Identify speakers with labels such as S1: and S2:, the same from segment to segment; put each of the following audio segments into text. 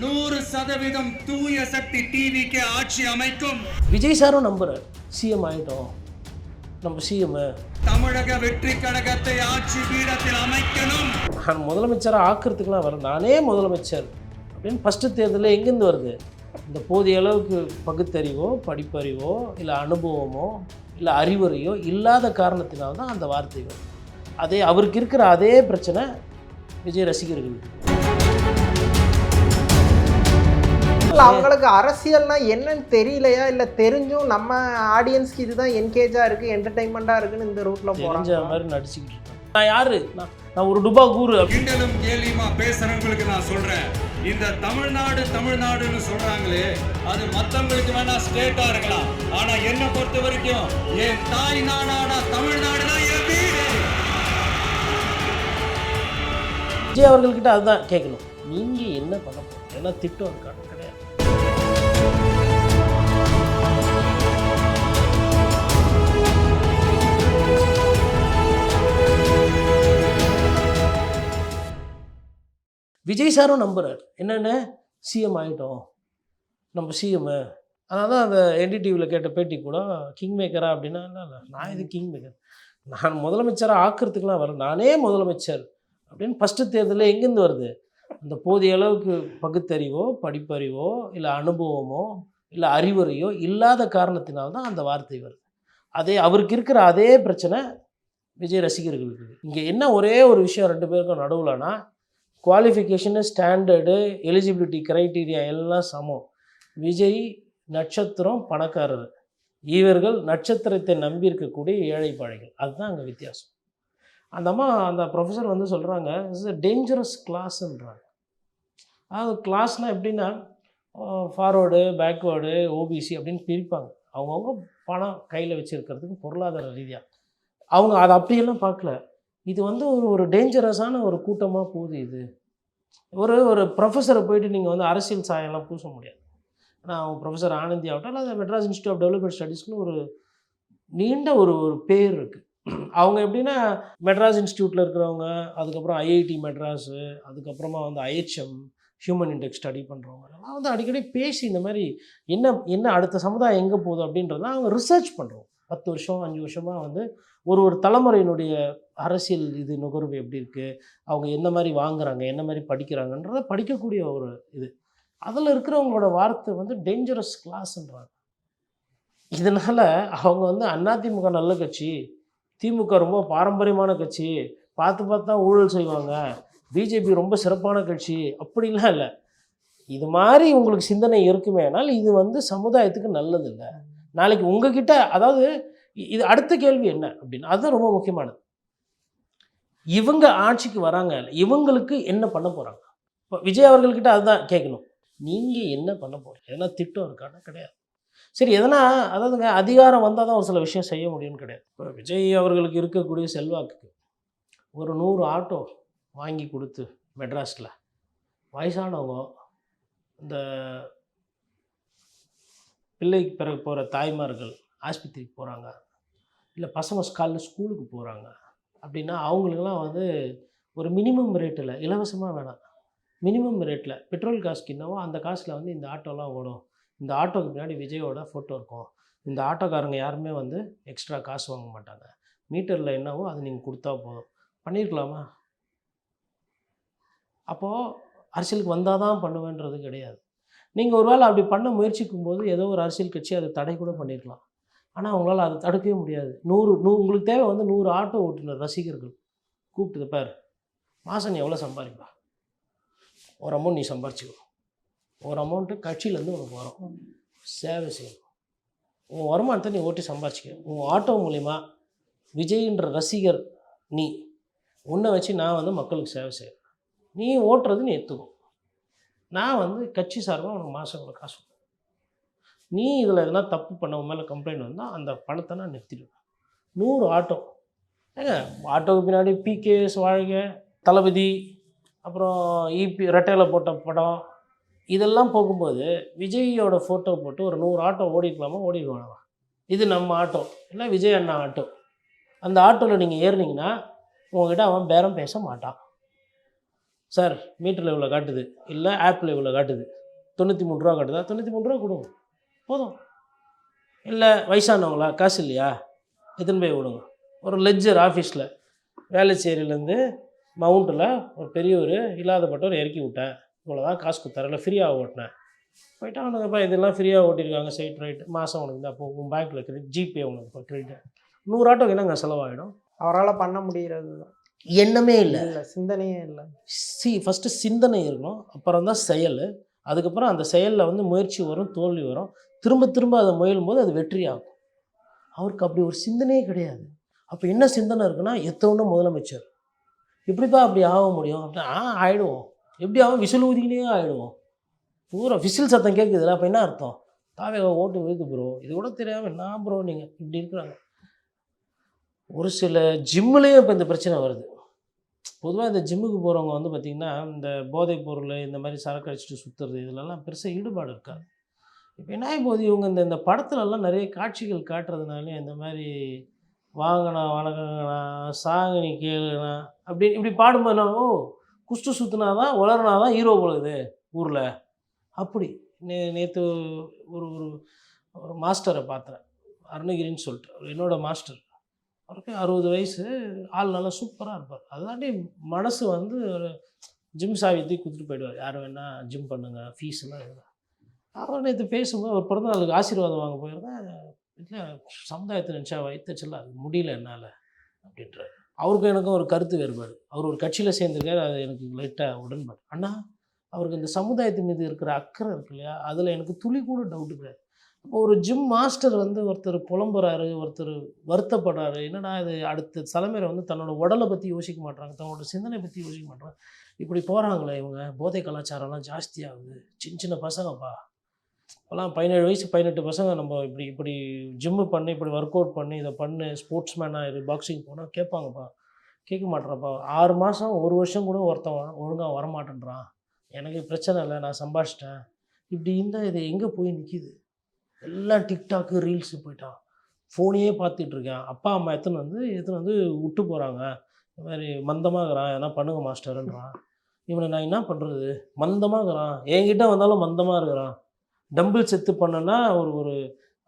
S1: நூறு சதவீதம் தூய சக்தி டிவிக்கு ஆட்சி அமைக்கும்.
S2: விஜய் சாரும் நம்புறார். சிஎம் ஆகிட்டோம் நம்ம சிஎம்
S1: தமிழக வெற்றி கழகத்தை ஆட்சி பீடத்தில் அமைக்கணும்.
S2: நான் முதலமைச்சராக ஆக்கிறதுக்குலாம் வரேன் நானே முதலமைச்சர். அப்படின்னு ஃபஸ்ட்டு தேர்தலில் எங்கேருந்து வருது? இந்த போதிய அளவுக்கு பகுத்தறிவோ படிப்பறிவோ இல்லை அனுபவமோ இல்லை அறிவுரையோ இல்லாத காரணத்தினால தான் அந்த வார்த்தை வரும் அதே அவருக்கு இருக்கிற அதே பிரச்சனை விஜய் ரசிகர்களுக்கு
S3: இல்ல அவங்களுக்கு அரசியல்னா என்னன்னு தெரியலையா? இல்ல தெரிஞ்சும் நம்ம ஆடியன்ஸ்க்கு இதுதான் என்கேஜா இருக்கு என்டர்டைன்மெண்டா இருக்குன்னு இந்த ரூட்ல போறாங்க
S2: மாதிரி நடிச்சுக்கிட்டு இருக்கேன் நான் யாரு? நான் ஒரு டுபா கூறு.
S1: கிண்டலும் கேலியுமா பேசுறவங்களுக்கு நான் சொல்றேன். இந்த தமிழ்நாடு தமிழ்நாடுன்னு சொல்றாங்களே அது மத்தவங்களுக்கு வேணா ஸ்டேட்டா இருக்கலாம். ஆனா என்ன பொறுத்த வரைக்கும் என் தாய் நாடான தமிழ்நாடு தான் என் வீடு.
S2: விஜய் அவர்கள்கிட்ட அதுதான் கேட்கணும். நீங்கள் என்ன பண்ண போகிறீங்க ஏன்னா திட்டம் இருக்கான்னு விஜய் சாரும் நம்புறார். என்னென்ன? சிஎம் ஆகிட்டோம் நம்ம சிஎம்மு அதனால தான் அந்த என்டிடிவியில் கேட்ட பேட்டி கூட கிங் மேக்கரா அப்படின்னா இல்லை இல்லை நான் இது கிங் மேக்கர் நான் முதலமைச்சராக ஆக்கிறதுக்கெலாம் வரேன் நானே முதலமைச்சர். அப்படின்னு ஃபஸ்ட்டு தேர்தலில் எங்கேருந்து வருது? அந்த போதிய அளவுக்கு பகுத்தறிவோ படிப்பறிவோ இல்லை அனுபவமோ இல்லை அறிவுரையோ இல்லாத காரணத்தினால் தான் அந்த வார்த்தை வருது. அதே அவருக்கு இருக்கிற அதே பிரச்சனை விஜய் ரசிகர்களுக்கு. இங்கே என்ன ஒரே ஒரு விஷயம் ரெண்டு பேருக்கும் நடுவில்னா குவாலிஃபிகேஷனு ஸ்டாண்டர்டு எலிஜிபிலிட்டி க்ரைட்டீரியா எல்லாம் சமம். விஜய் நட்சத்திரம் பணக்காரர். இவர்கள் நட்சத்திரத்தை நம்பி இருக்கக்கூடிய ஏழை பாழைகள். அதுதான் அங்கே வித்தியாசம். அந்த அம்மா அந்த ப்ரொஃபஸர் வந்து சொல்கிறாங்க இட்ஸ் அ டேஞ்சரஸ் கிளாஸ்ன்றாங்க அதாவது கிளாஸ்னால் எப்படின்னா ஃபார்வேர்டு பேக்வேர்டு ஓபிசி அப்படின்னு பிரிப்பாங்க. அவங்கவுங்க பணம் கையில் வச்சுருக்கிறதுக்கு பொருளாதார ரீதியாக அவங்க அதை அப்படியெல்லாம் பார்க்கல. இது வந்து ஒரு ஒரு டேஞ்சரஸான ஒரு கூட்டமாக போகுது இது. ஒரு ஒரு ப்ரொஃபஸரை போயிட்டு நீங்கள் வந்து அரசியல் சாயம்லாம் பூச முடியாது. ஆனால் அவங்க ப்ரொஃபஸர் ஆனந்தி ஆகட்டும் அல்லது மெட்ராஸ் இன்ஸ்டியூட் ஆஃப் டெவலப்மெண்ட் ஸ்டடீஸ்னு ஒரு நீண்ட ஒரு ஒரு பேர் இருக்குது அவங்க எப்படின்னா மெட்ராஸ் இன்ஸ்டியூட்டில் இருக்கிறவங்க அதுக்கப்புறம் ஐஐடி மெட்ராஸு அதுக்கப்புறமா வந்து ஐஹெச்எம் ஹியூமன் இண்டெக்ஸ் ஸ்டடி பண்ணுறவங்க எல்லாம் வந்து அடிக்கடி பேசி இந்த மாதிரி என்ன என்ன அடுத்த சமுதாயம் எங்கே போகுது அப்படின்றத அவங்க ரிசர்ச் பண்ணுறோம் பத்து வருஷம் அஞ்சு வருஷமாக வந்து ஒரு ஒரு தலைமுறையினுடைய அரசியல் இது நுகர்வு எப்படி இருக்குது அவங்க என்ன மாதிரி வாங்குறாங்க? என்ன மாதிரி படிக்கிறாங்கன்றத படிக்கக்கூடிய ஒரு இது. அதில் இருக்கிறவங்களோட வார்த்தை வந்து டேஞ்சரஸ் கிளாஸ்ன்றாங்க இதனால் அவங்க வந்து அதிமுக நல்ல கட்சி திமுக ரொம்ப பாரம்பரியமான கட்சி பார்த்து பார்த்து தான் ஊழல் செய்வாங்க பிஜேபி ரொம்ப சிறப்பான கட்சி அப்படிலாம் இல்லை. இது மாதிரி உங்களுக்கு சிந்தனை இருக்குமே ஆனால் இது வந்து சமுதாயத்துக்கு நல்லதில்லை. நாளைக்கு உங்ககிட்ட அதாவது இது அடுத்த கேள்வி என்ன அப்படின்னு அதுதான் ரொம்ப முக்கியமானது. இவங்க ஆட்சிக்கு வராங்க இவங்களுக்கு என்ன பண்ண போகிறாங்க இப்போ விஜய் அவர்கள்கிட்ட அதுதான் கேட்கணும் நீங்கள் என்ன பண்ண போகிறீங்க எதனா திட்டம் இருக்கான்னா கிடையாது. சரி எதனா அதாவதுங்க அதிகாரம் வந்தால் தான் ஒரு சில விஷயம் செய்ய முடியும்னு கிடையாது. இப்போ விஜய் அவர்களுக்கு இருக்கக்கூடிய செல்வாக்குக்கு ஒரு நூறு ஆட்டோ வாங்கி கொடுத்து மெட்ராஸில் வயசானவங்க இந்த பிள்ளைக்கு பிறகு போகிற தாய்மார்கள் ஆஸ்பத்திரிக்கு போகிறாங்க இல்லை பசங்க காலில் ஸ்கூலுக்கு போகிறாங்க அப்படின்னா அவங்களுக்கெல்லாம் வந்து ஒரு மினிமம் ரேட்டில் இலவசமாக வேணாம். மினிமம் ரேட்டில் பெட்ரோல் காசுக்கு என்னவோ அந்த காசில் வந்து இந்த ஆட்டோலாம் ஓடும். இந்த ஆட்டோக்கு பின்னாடி விஜயோட ஃபோட்டோ இருக்கும். இந்த ஆட்டோக்காரங்க யாருமே வந்து எக்ஸ்ட்ரா காசு வாங்க மாட்டாங்க. மீட்டரில் என்னவோ அது நீங்கள் கொடுத்தா போதும். பண்ணியிருக்கலாமா அப்போது அரசியலுக்கு வந்தால் தான் பண்ணுவேன்றது கிடையாது. நீங்கள் ஒருவேளை அப்படி பண்ண முயற்சிக்கும் போது ஏதோ ஒரு அரசியல் கட்சி அதை தடை கூட பண்ணியிருக்கலாம் ஆனால் உங்களால் அதை தடுக்கவே முடியாது. நூறு நூ உங்களுக்கு தேவை வந்து நூறு ஆட்டோ ஓட்டுநர் ரசிகர்கள். கூப்பிட்டு பார். மாதம் நீ எவ்வளோ சம்பாதிப்பா ஒரு அமௌண்ட் நீ சம்பாரிச்சிக்கோ. ஒரு அமௌண்ட்டு கட்சியிலேருந்து உனக்கு வரும். சேவை செய்யணும். உன் வருமானத்தை நீ ஓட்டி சம்பாரிச்சிக்க. உன் ஆட்டோ மூலிமா விஜய்ன்ற ரசிகர் நீ. உன்னை வச்சு நான் வந்து மக்களுக்கு சேவை செய்கிறேன் நீ ஓட்டுறது நீ எத்துக்கும் நான் வந்து கட்சி சார்பாக உனக்கு மாதம் இவ்வளோ காசு நீ இதில் எதனா தப்பு பண்ண உன் மேலே கம்ப்ளைண்ட் வந்தால் அந்த பணத்தை நான் நிறுத்திடுவேன். நூறு ஆட்டோ ஏங்க ஆட்டோவுக்கு பின்னாடி பிகேஎஸ் வாழ்க தளபதி அப்புறம் இபி ரெட்டையில் போட்ட படம் இதெல்லாம் போகும்போது விஜயோட ஃபோட்டோ போட்டு ஒரு நூறு ஆட்டோ ஓடிக்கலாமா ஓடிடுவானா இது நம்ம ஆட்டோ இல்லை விஜய் அண்ணா ஆட்டோ அந்த ஆட்டோவில் நீங்கள் ஏறினீங்கன்னா உங்ககிட்ட அவன் பேரம் பேச மாட்டான். சார் மீட்டரில் இவ்வளோ காட்டுது. இல்லை ஆப்பில் இவ்வளோ காட்டுது. தொண்ணூற்றி மூணு ரூபா காட்டுதா? தொண்ணூற்றி மூணு ரூபா கொடுங்க. போதும். இல்லை வயசானவங்களா? காசு இல்லையா? எத்தனை போய் விடுங்க ஒரு லெஜர் ஆஃபீஸில் வேலைச்சேரியிலேருந்து மவுண்ட்டில் ஒரு பெரியவர் இல்லாதப்பட்டவர் இறக்கி விட்டேன். இவ்வளோதான் காசு கொடுத்தாரு. இல்லை ஃப்ரீயாக ஓட்டினேன். போயிட்டா அவனுங்கப்பா இதெல்லாம் ஃப்ரீயாக ஓட்டியிருக்காங்க சைட் ரைட் மாதம் உனக்கு இந்த அப்போ உன் பேங்க்கில் இருக்குது ஜிபே உனக்கு இப்போ கிரெடிட் நூறு ஆட்டோக்கு என்னங்க செலவாகிடும்
S3: அவரால் பண்ண முடிகிறது தான்
S2: எண்ணமே இல்லை.
S3: இல்லை சிந்தனையே இல்லை.
S2: சி ஃபஸ்ட்டு சிந்தனை இருக்கணும் அப்புறம் தான் செயல். அதுக்கப்புறம் அந்த செயலில் வந்து முயற்சி வரும் தோல்வி வரும். திரும்ப திரும்ப அதை முயலும்போது அது வெற்றி ஆகும் அவருக்கு அப்படி ஒரு சிந்தனையே கிடையாது. அப்போ என்ன சிந்தனை இருக்குன்னா எத்தவொன்னு முதலமைச்சர். எப்படிப்பா அப்படி ஆக முடியும். அப்படின்னா ஆ ஆயிடுவோம். எப்படி ஆகும்? விசில் ஊதிக்கினே ஆயிடுவோம். பூரா விசில் சத்தம் கேட்குதுல அப்போ என்ன அர்த்தம்? தாவேக ஓட்டு விழுது ப்ரோ இது கூட தெரியாமல் என்ன ப்ரோ நீங்கள் இப்படி இருக்கிறாங்க. ஒரு சில ஜிம்முலேயும் இப்போ இந்த பிரச்சனை வருது. பொதுவாக இந்த ஜிம்முக்கு போகிறவங்க வந்து பார்த்திங்கன்னா இந்த போதைப் பொருள் இந்த மாதிரி சரக்கு அடிச்சுட்டு சுற்றுறது இதிலெல்லாம் பெருசாக ஈடுபாடு இருக்காது. இப்போ என்ன போது இவங்க இந்த இந்த படத்துலலாம் நிறைய காட்சிகள் காட்டுறதுனாலே இந்த மாதிரி வாங்கண்ணா வணக்கங்கண்ணா சாங்கினி கேளுண்ணா அப்படி இப்படி பாடும்போது நான், ஓ குஷ்டு சுற்றுனா தான் உலர்னா தான் ஹீரோ போலுது ஊரில். அப்படி. நே நேற்று ஒரு ஒரு ஒரு மாஸ்டரை பார்த்தேன் அருணகிரின்னு சொல்லிட்டு. என்னோடய மாஸ்டர். அவருக்கு அறுபது வயசு ஆள் நல்லா சூப்பராக இருப்பார். அதாண்டி மனசு வந்து ஒரு ஜிம் சாவி தூக்கி கொடுத்துட்டு போயிடுவார். யார் வேணால் ஜிம் பண்ணுங்க ஃபீஸ்லாம் இல்லை அவர் நேற்று பேசும்போது ஒரு பிறந்த நாளுக்கு ஆசீர்வாதம் வாங்க போயிருந்தேன் இல்லை சமுதாயத்தை நினச்சா வைத்தச்சல அது முடியல என்னால் அப்படின்றார். அவருக்கும் எனக்கும் ஒரு கருத்து வேறுபாடு. அவர் ஒரு கட்சியில் சேர்ந்துருக்காரு அது எனக்கு லைட்டாக உடன்பாடு. ஆனால் அவருக்கு இந்த சமுதாயத்து மீது இருக்கிற அக்கறை இருக்கு இல்லையா அதில் எனக்கு துளி கூட டவுட்டு கிடையாது. ஒரு ஜிம் மாஸ்டர் வந்து ஒருத்தர் புலம்புறாரு ஒருத்தர் வருத்தப்படுறாரு. என்னடா இது அடுத்த தலைமுறை வந்து தன்னோட உடலை பற்றி யோசிக்க மாட்றாங்க தன்னோட சிந்தனை பற்றி யோசிக்க மாட்றாங்க. இப்படி போகிறாங்களே இவங்க போதை கலாச்சாரம்லாம் ஜாஸ்தியாகுது சின்ன சின்ன பசங்கப்பா. இப்போலாம் பதினேழு வயசு பதினெட்டு பசங்க நம்ம இப்படி இப்படி ஜிம்மு பண்ணி இப்படி ஒர்க் அவுட் பண்ணி இதை பண்ணு ஸ்போர்ட்ஸ் மேனாக இரு பாக்ஸிங் போனால் கேட்பாங்கப்பா. கேட்க மாட்டேறப்பா ஆறு மாதம் ஒரு வருஷம் கூட ஒருத்தன் ஒழுங்காக வரமாட்டேன்றான். எனக்கு பிரச்சனை இல்லை நான் சம்பாதிச்சிட்டேன். இப்படி இருந்தால் இது எங்கே போய் நிற்கிது எல்லாம் டிக்டாக்கு ரீல்ஸு போயிட்டான். ஃபோனையே பார்த்துட்டு இருக்கேன். அப்பா அம்மா எத்தனை வந்து எத்தனை வந்து விட்டு போகிறாங்க இந்த மாதிரி மந்தமாகறான். எதனா பண்ணுங்க மாஸ்டர்ன்றான். இவனை நான் என்ன பண்ணுறது மந்தமாகறான். என்கிட்ட வந்தாலும் மந்தமாக இருக்கிறான். டம்பிள் செத்து பண்ணனா ஒரு ஒரு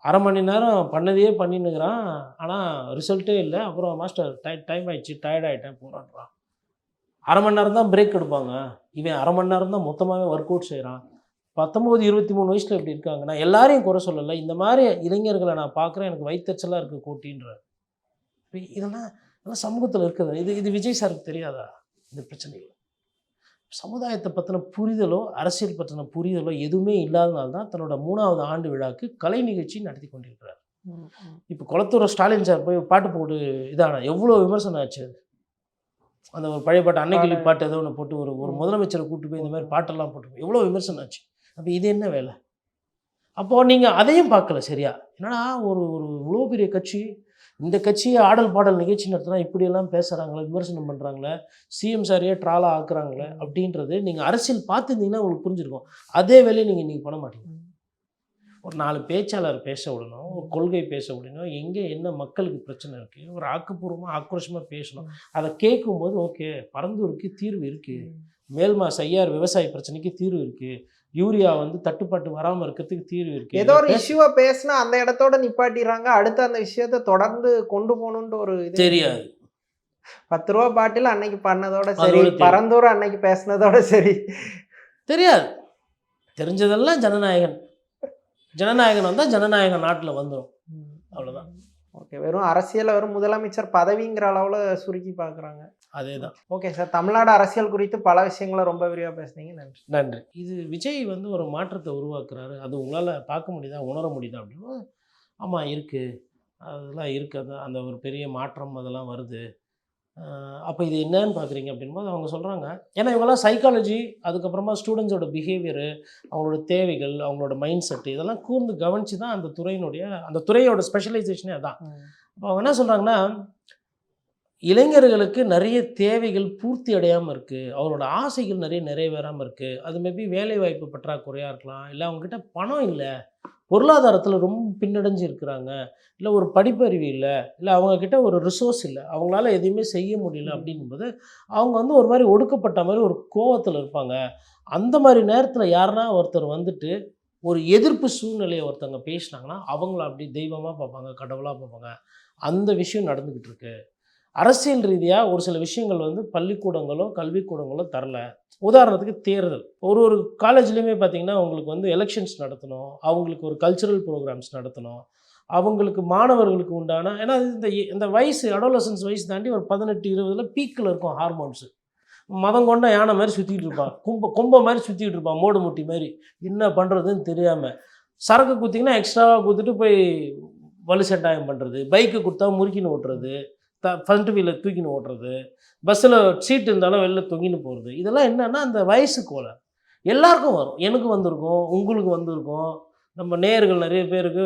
S2: அரை மணி நேரம் பண்ணதையே பண்ணின்னுக்கிறான். ஆனால் ரிசல்ட்டே இல்லை. அப்புறம் மாஸ்டர் டை டைம் ஆயிடுச்சு. டயர்ட் ஆகிட்டேன் போகிறான்றான் அரை மணி நேரம் தான் பிரேக் எடுப்பாங்க. இவன் அரை மணி நேரம் தான் மொத்தமாகவே ஒர்க் அவுட் செய்கிறான் பத்தொம்போது இருபத்தி மூணு வயசில் இப்படி இருக்காங்க நான் எல்லாரையும் குறை சொல்லலை. இந்த மாதிரி இளைஞர்களை நான் பார்க்குறேன். எனக்கு வயிற்றுச்சலாக இருக்குது கோட்டின்ற இப்ப இதெல்லாம் இதெல்லாம் சமூகத்தில் இருக்குது. இது இது விஜய் சாருக்கு தெரியாதா? இந்த பிரச்சனைகள். சமுதாயத்தை பற்றின புரிதலோ அரசியல் பற்றின புரிதலோ எதுவுமே இல்லாதனால தான் தன்னோட மூணாவது ஆண்டு விழாக்கு கலை நிகழ்ச்சி நடத்தி கொண்டிருக்கிறார். இப்போ குளத்தூர் ஸ்டாலின் சார் போய் பாட்டு போட்டு இதான? எவ்வளோ விமர்சனம் ஆச்சு? அது அந்த ஒரு பழைய பாட்டு அன்னைக்கிளி பாட்டு ஏதோ ஒன்று போட்டு ஒரு ஒரு முதலமைச்சரை கூட்டு போய் இந்த மாதிரி பாட்டெல்லாம் போட்டு எவ்வளோ விமர்சனம் ஆச்சு? அப்போ இது என்ன வேலை? அப்போது நீங்கள் அதையும் பார்க்கல சரியா? என்னன்னா ஒரு ஒரு இவ்வளோ பெரிய கட்சி இந்த கட்சியை ஆடல் பாடல் நிகழ்ச்சி நடத்தினா இப்படியெல்லாம் பேசுகிறாங்களே விமர்சனம் பண்ணுறாங்களே சிஎம் சாரையே ட்ராலாக ஆக்குறாங்களே அப்படின்றது நீங்கள் அரசியல் பார்த்துருந்தீங்கன்னா உங்களுக்கு புரிஞ்சிருக்கும். அதே வேலையை நீங்கள் இன்றைக்கி பண்ண மாட்டீங்க. ஒரு நாலு பேச்சாளர் பேச விடணும் ஒரு கொள்கை பேச விடணும் எங்கே என்ன மக்களுக்கு பிரச்சனை இருக்குது ஒரு ஆக்கப்பூர்வமாக ஆக்ரோஷமாக பேசணும். அதை கேட்கும்போது ஓகே பரந்தூருக்கு தீர்வு இருக்குது மேல்மா செய்யார் விவசாய பிரச்சனைக்கு தீர்வு இருக்குது யூரியா வந்து தட்டுப்பாட்டு வராமல் இருக்கிறதுக்கு தீர்வு இருக்குது
S3: ஏதோ ஒரு இஷ்யூவை பேசினா அந்த இடத்தோட நிப்பாட்டிடுறாங்க. அடுத்து அந்த விஷயத்த தொடர்ந்து கொண்டு போகணுன்ட்டு ஒரு இது.
S2: தெரியாது.
S3: பத்து ரூபா பாட்டில் அன்னைக்கு பண்ணதோட சரி
S2: அதோட தெரியும்.
S3: பரந்தூர் அன்னைக்கு பேசினதோட சரி.
S2: தெரியாது. தெரிஞ்சதெல்லாம் ஜனநாயகன். ஜனநாயகன் வந்தால் ஜனநாயகன் நாட்டில் வந்துடும் அவ்வளவுதான்.
S3: ஓகே வெறும் அரசியல வெறும் முதலமைச்சர் பதவிங்கிற அளவுல சுருக்கி பார்க்குறாங்க
S2: அதே தான்
S3: ஓகே சார் தமிழ்நாடு அரசியல் குறித்து பல விஷயங்களை ரொம்ப விரிவாக பேசுனீங்க. நன்றி.
S2: நன்றி. இது விஜய் வந்து ஒரு மாற்றத்தை உருவாக்குறாரு. அது உங்களால் பார்க்க முடியுதா உணர முடியுதா அப்படின்னா ஆமாம் இருக்குது அதெல்லாம் இருக்குது அந்த அந்த ஒரு பெரிய மாற்றம் அதெல்லாம் வருது. அப்போ இது என்னன்னு பார்க்குறீங்க அப்படின்போது அவங்க சொல்கிறாங்க ஏன்னா இவங்கெல்லாம் சைக்காலஜி அதுக்கப்புறமா ஸ்டூடெண்ட்ஸோட பிஹேவியரு அவங்களோட தேவைகள் அவங்களோட மைண்ட் செட்டு இதெல்லாம் கூர்ந்து கவனித்து தான் அந்த துறையினுடைய அந்த துறையோட ஸ்பெஷலைசேஷனே அதான். அப்போ அவங்க என்ன சொல்கிறாங்கன்னா இளைஞர்களுக்கு நிறைய தேவைகள் பூர்த்தி அடையாமல் இருக்குது அவரோட ஆசைகள் நிறைய நிறைவேறாமல் இருக்குது அது மேபி வேலைவாய்ப்பு பற்றாக்குறையாக இருக்கலாம். இல்லை அவங்கக்கிட்ட பணம் இல்லை. பொருளாதாரத்தில் ரொம்ப பின்னடைஞ்சு இருக்கிறாங்க. இல்லை ஒரு படிப்பறிவு இல்லை. இல்லை அவங்கக்கிட்ட ஒரு ரிசோர்ஸ் இல்லை. அவங்களால எதையுமே செய்ய முடியல அப்படிங்கும்போது அவங்க வந்து ஒரு மாதிரி ஒடுக்கப்பட்ட மாதிரி ஒரு கோவத்தில் இருப்பாங்க. அந்த மாதிரி நேரத்தில் யாருன்னா ஒருத்தர் வந்துட்டு ஒரு எதிர்ப்பு சூழ்நிலையை ஒருத்தவங்க பேசினாங்கன்னா அவங்கள அப்படி தெய்வமாக பார்ப்பாங்க கடவுளாக பார்ப்பாங்க. அந்த விஷயம் நடந்துக்கிட்டு இருக்கு. அரசியல் ரீதியாக ஒரு சில விஷயங்கள் வந்து பள்ளிக்கூடங்களோ கல்விக்கூடங்களோ தரல. உதாரணத்துக்கு தேர்தல். ஒரு ஒரு காலேஜ்லேயுமே பார்த்தீங்கன்னா அவங்களுக்கு வந்து எலெக்ஷன்ஸ் நடத்தணும். அவங்களுக்கு ஒரு கல்ச்சுரல் ப்ரோக்ராம்ஸ் நடத்தணும். அவங்களுக்கு மாணவர்களுக்கு உண்டான ஏன்னா இந்த இந்த வயசு அடோலசன்ஸ் வயசு தாண்டி ஒரு பதினெட்டு இருபதில் பீக்கில் இருக்கும் ஹார்மோன்ஸு மதம் கொண்ட யானை மாதிரி சுற்றிட்டு இருப்பான் கும்ப கொம்ப மாதிரி சுற்றிட்டு இருப்பான் மோடு முட்டி மாதிரி. என்ன பண்ணுறதுன்னு தெரியாமல் சரக்கு குத்திங்கன்னா எக்ஸ்ட்ராவாக கொடுத்துட்டு போய் வலு செட்டாயம் பண்ணுறது பைக்கு கொடுத்தா முறுக்கின்னு ஓட்டுறது. த ஃப்ரண்ட் வீலில் தூக்கின்னு ஓட்டுறது பஸ்ஸில் சீட் இருந்தாலும் வெளில தொங்கின்னு போகிறது இதெல்லாம் என்னென்னா அந்த வயசு கோலை. எல்லாருக்கும் வரும். எனக்கு வந்திருக்கும் உங்களுக்கு வந்திருக்கும். நம்ம நேர்கள் நிறைய பேருக்கு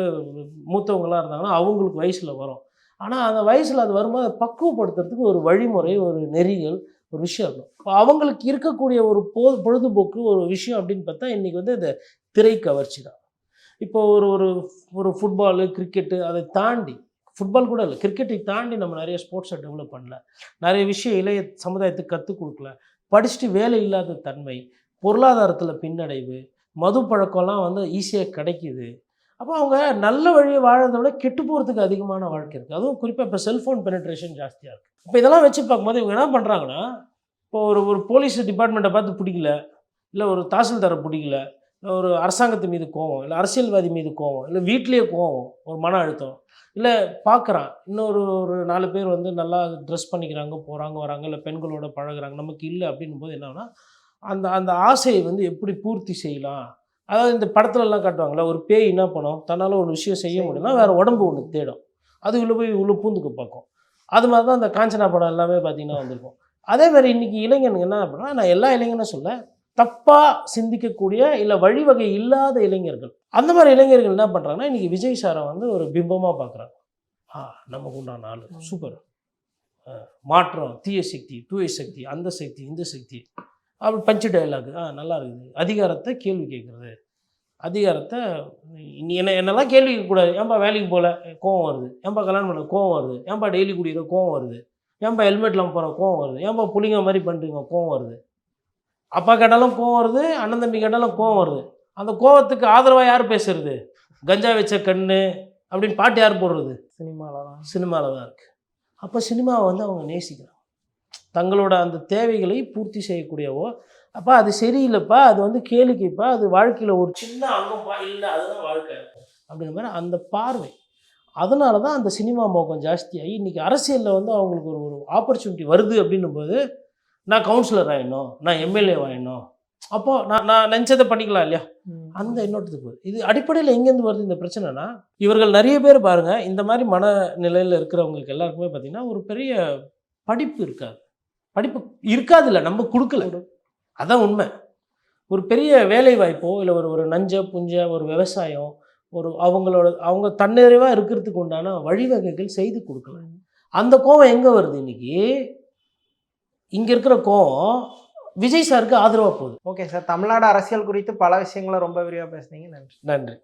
S2: மூத்தவங்களாக இருந்தாங்கன்னா அவங்களுக்கு வயசில் வரும். ஆனால் அந்த வயசில் அது வரும்போது அதை பக்குவப்படுத்துறதுக்கு ஒரு வழிமுறை ஒரு நெறிகள் ஒரு விஷயம் இருக்கும். இப்போ அவங்களுக்கு இருக்கக்கூடிய ஒரு போ பொழுதுபோக்கு ஒரு விஷயம் அப்படின்னு பார்த்தா இன்றைக்கி வந்து இந்த திரை கவர்ச்சி தான். இப்போ ஒரு ஒரு ஒரு ஃபுட்பாலு கிரிக்கெட்டு அதை தாண்டி ஃபுட்பால் கூட இல்லை. கிரிக்கெட்டை தாண்டி நம்ம நிறைய ஸ்போர்ட்ஸை டெவலப் பண்ணல. நிறைய விஷயம் இளைய சமுதாயத்துக்கு கற்றுக் கொடுக்கல. படிச்சுட்டு வேலை இல்லாத தன்மை பொருளாதாரத்தில் பின்னடைவு மது பழக்கம்லாம் வந்து ஈஸியாக கிடைக்கிது. அப்போ அவங்க நல்ல வழியை வாழறதை விட கெட்டு போகிறதுக்கு அதிகமான வாழ்க்கை இருக்குது அதுவும் குறிப்பாக இப்போ செல்ஃபோன் பெனட்ரேஷன் ஜாஸ்தியாக இருக்குது இப்போ இதெல்லாம் வச்சு பார்க்கும்போது இவங்க என்ன பண்ணுறாங்கன்னா இப்போ ஒரு ஒரு போலீஸ் டிபார்ட்மெண்ட்டை பார்த்து பிடிக்கல. இல்லை ஒரு தாசில்தாரை பிடிக்கல. ஒரு அரசாங்கத்து மீது கோவம் இல்லை அரசியல்வாதி மீது கோவம் இல்லை வீட்லேயே கோவம் ஒரு மன அழுத்தம் இல்லை பார்க்குறான் இன்னொரு ஒரு நாலு பேர் வந்து நல்லா ட்ரெஸ் பண்ணிக்கிறாங்க போகிறாங்க வராங்க இல்லை பெண்களோட பழகுறாங்க நமக்கு இல்லை அப்படின்னும் போது என்னன்னா அந்த அந்த ஆசையை வந்து எப்படி பூர்த்தி செய்யலாம்? அதாவது இந்த படத்துலலாம் காட்டுவாங்களே ஒரு பேய் என்ன பண்ணும்? தன்னால் ஒரு விஷயம் செய்ய முடியும்னா வேறு உடம்பு ஒன்று தேடும். அது உள்ள போய் உள்ள பூந்துக்கு பார்க்கும். அது மாதிரி தான் அந்த காஞ்சனா படம் எல்லாமே பார்த்தீங்கன்னா வந்திருக்கும். அதே மாதிரி இன்றைக்கி இளைஞனுங்க என்ன அப்படின்னா நான் எல்லா இளைஞனும் சொல்ல தப்பாக சிந்திக்கக்கூடிய இல்லை வழிவகை இல்லாத இளைஞர்கள். அந்த மாதிரி இளைஞர்கள் என்ன பண்ணுறாங்கன்னா இன்றைக்கி விஜய் சாரை வந்து ஒரு பிம்பமாக பார்க்குறாங்க ஆ நமக்கு உண்டான ஆள். சூப்பர். மாற்றம் தீய சக்தி தூய சக்தி அந்த சக்தி இந்த சக்தி. அப்படி பஞ்சு டைலாக் ஆ நல்லா இருக்குது. அதிகாரத்தை கேள்வி கேட்குறது அதிகாரத்தை நீ என்ன என்னெல்லாம் கேள்வி கேட்கக்கூடாது ஏன்பா வேலைக்கு போகல கோவம் வருது. ஏன்பா கல்யாணம் பண்ண கோவம் வருது. ஏன்பா டெய்லி குடிக்கிற? கோவம் வருது. ஏன்பா ஹெல்மெட் இல்லாமல் போகிற கோவம் வருது. ஏன்பா புளிங்க மாதிரி பண்ணுறீங்க கோவம் வருது. அப்பா கேட்டாலும் கோவம் வருது அண்ணன் தம்பி கேட்டாலும் கோவம் வருது. அந்த கோவத்துக்கு ஆதரவாக யார் பேசுறது? கஞ்சா வச்ச கண்ணு அப்படின்னு பாட்டு யார் போடுறது?
S3: சினிமாவில் தான்
S2: சினிமாவில் தான் இருக்குது அப்போ சினிமாவை வந்து அவங்க நேசிக்கிறாங்க. தங்களோட அந்த தேவைகளை பூர்த்தி செய்யக்கூடியவோ அப்போ அது சரியில்லைப்பா அது வந்து கேளிக்கைப்பா அது வாழ்க்கையில் ஒரு சின்ன அங்கம்பா இல்லை அதுதான் வாழ்க்கை. அப்படிங்கிற மாதிரி அந்த பார்வை. அதனால தான் அந்த சினிமா மோகம் ஜாஸ்தியாகி இன்றைக்கி அரசியலில் வந்து அவங்களுக்கு ஒரு ஒரு ஆப்பர்ச்சுனிட்டி வருது அப்படின்னும் போது நான் கவுன்சிலர் ஆகிடணும் நான் எம்எல்ஏ ஆகிடணும் அப்போது நான் நான் நினச்சதை பண்ணிக்கலாம் இல்லையா? அந்த எண்ணோட்டத்துக்கு வருது இது அடிப்படையில் எங்கேருந்து வருது இந்த பிரச்சனைனா இவர்கள் நிறைய பேர் பாருங்கள் இந்த மாதிரி மனநிலையில் இருக்கிறவங்களுக்கு எல்லாருக்குமே பார்த்திங்கன்னா ஒரு பெரிய படிப்பு இருக்காது. படிப்பு இருக்காது இல்லை நம்ம கொடுக்கல. அதான் உண்மை. ஒரு பெரிய வேலை வாய்ப்போ இல்லை ஒரு ஒரு நஞ்ச புஞ்ச ஒரு விவசாயம் ஒரு அவங்களோட அவங்க தன்னிறைவாக இருக்கிறதுக்கு உண்டான வழிவகைகள் செய்து கொடுக்கல. அந்த கோவம் எங்கே வருது இன்னைக்கு? இங்கே இருக்கிற கோவம் விஜய் சாருக்கு ஆதரவாக போகுது.
S3: ஓகே சார் தமிழ்நாடு அரசியல் குறித்து பல விஷயங்களை ரொம்ப விரிவாக பேசுனீங்க. நன்றி.
S2: நன்றி.